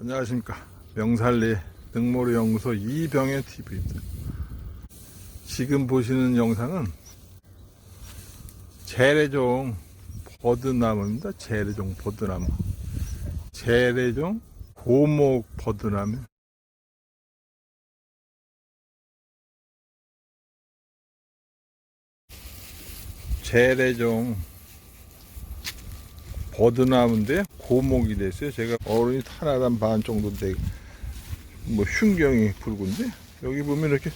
안녕하십니까 명살리 능모르 연구소 이병현 TV입니다. 지금 보시는 영상은 재래종 버드나무입니다. 재래종 버드나무. 재래종 고목 버드나무. 재래종 버드나무인데 고목이 됐어요. 제가 어른이 하나단 반 정도 돼, 뭐 흉경이 붉은데 여기 보면 이렇게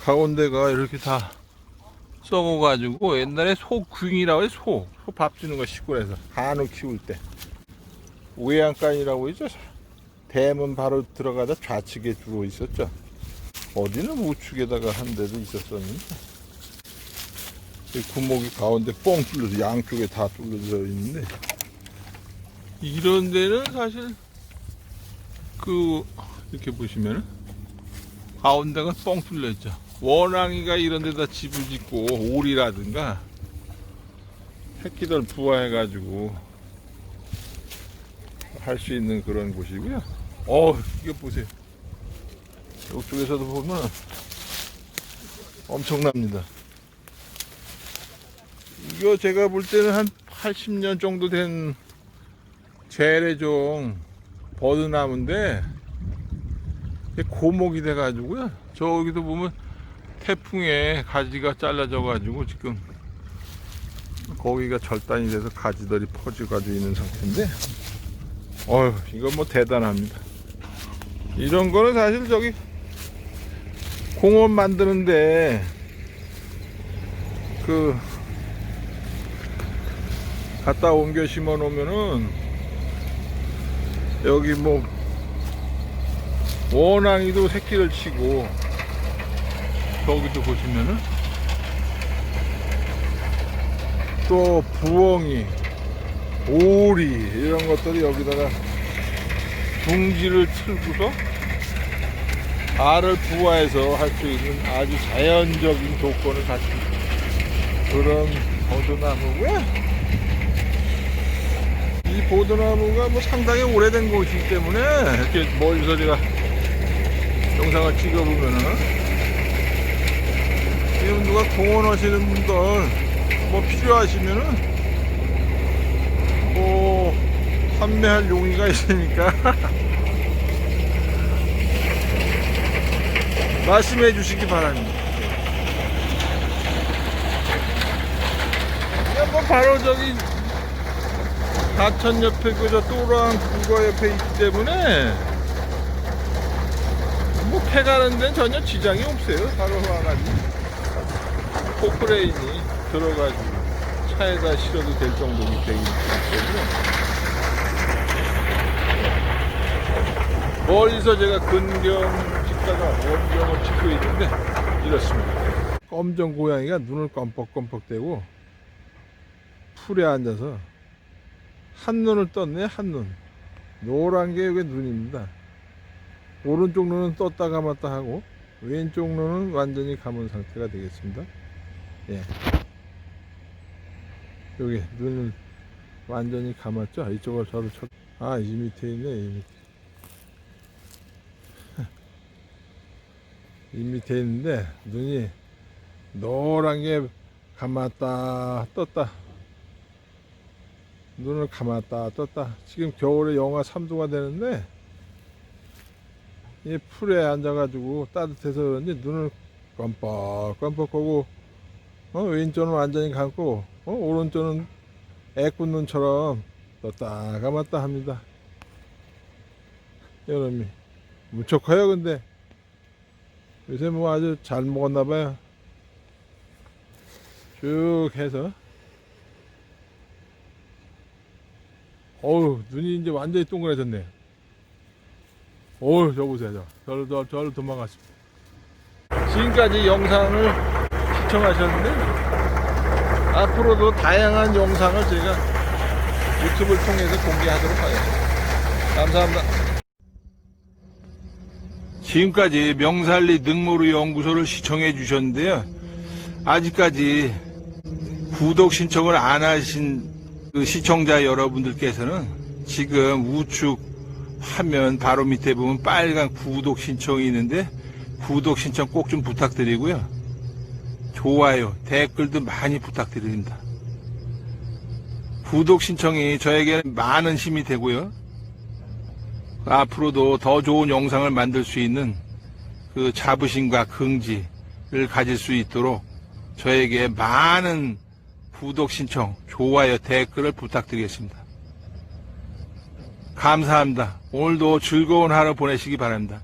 가운데가 이렇게 다 썩어가지고 옛날에 소궁이라고 해요. 소. 소 밥 주는 거 시골에서 한우 키울 때 외양간이라고 있죠. 대문 바로 들어가다 좌측에 주로 있었죠. 어디는 우측에다가 한 데도 있었었는데 이 구멍이 가운데 뻥 뚫려서 양쪽에 다 뚫려져 있는데 이런 데는 사실 그 이렇게 보시면은 가운데가 뻥 뚫려 있죠. 원앙이가 이런 데다 집을 짓고 오리라든가 새끼들 부화해 가지고 할 수 있는 그런 곳이고요. 어, 이게 보세요. 이쪽에서도 보면 엄청납니다. 이거 제가 볼 때는 한 80년 정도 된 재래종 버드나무인데 고목이 돼가지고요. 저기도 보면 태풍에 가지가 잘라져 가지고 지금 거기가 절단이 돼서 가지들이 퍼져가지고 있는 상태인데 어휴 이건 뭐 대단합니다. 이런 거는 사실 저기 공원 만드는데 그 갖다 옮겨 심어 놓으면은 여기 뭐 원앙이도 새끼를 치고 저기도 보시면은 또 부엉이 오리 이런 것들이 여기다가 둥지를 틀고서 알을 부화해서 할 수 있는 아주 자연적인 조건을 갖춘 그런 버드나무고요. 이 보드나무가 뭐 상당히 오래된 곳이기 때문에 이렇게 멀리서 제가 영상을 찍어보면은 지금 누가 공원 하시는 분들 뭐 필요하시면은 뭐 판매할 용의가 있으니까 말씀해 주시기 바랍니다. 그냥 뭐 바로 저기 가천 옆에 그저 또랑 국어 옆에 있기 때문에 뭐 캐가는 데는 전혀 지장이 없어요. 바로 와가지고 포크레인이 들어가지고 차에다 실어도 될 정도로 되기 때문에 멀리서 제가 근경 찍다가 원경을 찍고 있는데 이렇습니다. 검정 고양이가 눈을 껌뻑껌뻑대고 풀에 앉아서 한눈을 떴네 한눈. 노란 게 여기 눈입니다? 오른쪽 눈은 떴다 감았다 하고 왼쪽 눈은 완전히 감은 상태가 되겠습니다. 예. 여기 눈을 완전히 감았죠? 이쪽을 저를 쳐... 아이 밑에 있네 이 밑에. 이 밑에 있는데 눈이 노란 게 감았다 떴다 눈을 감았다 떴다. 지금 겨울에 영하 3도가 되는데 이 풀에 앉아가지고 따뜻해서 그런지 눈을 깜빡깜빡하고 어, 왼쪽은 완전히 감고 어, 오른쪽은 애꿎 눈처럼 떴다 감았다 합니다. 여름이 무척 커요 근데. 요새 뭐 아주 잘 먹었나 봐요. 쭉 해서 어우 눈이 이제 완전히 동그래졌네. 어우 저 보세요 저. 저를 저, 저를 도망갔습니다 지금까지 영상을 시청하셨는데 앞으로도 다양한 영상을 제가 유튜브를 통해서 공개하도록 하겠습니다. 감사합니다. 지금까지 명살리 능모루 연구소를 시청해 주셨는데요. 아직까지 구독 신청을 안 하신 그 시청자 여러분들께서는 지금 우측 화면 바로 밑에 보면 빨간 구독 신청이 있는데 구독 신청 꼭 좀 부탁드리고요. 좋아요, 댓글도 많이 부탁드립니다. 구독 신청이 저에게 많은 힘이 되고요. 앞으로도 더 좋은 영상을 만들 수 있는 그 자부심과 긍지를 가질 수 있도록 저에게 많은 구독 신청, 좋아요, 댓글을 부탁드리겠습니다. 감사합니다. 오늘도 즐거운 하루 보내시기 바랍니다.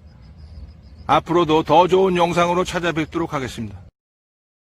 앞으로도 더 좋은 영상으로 찾아뵙도록 하겠습니다.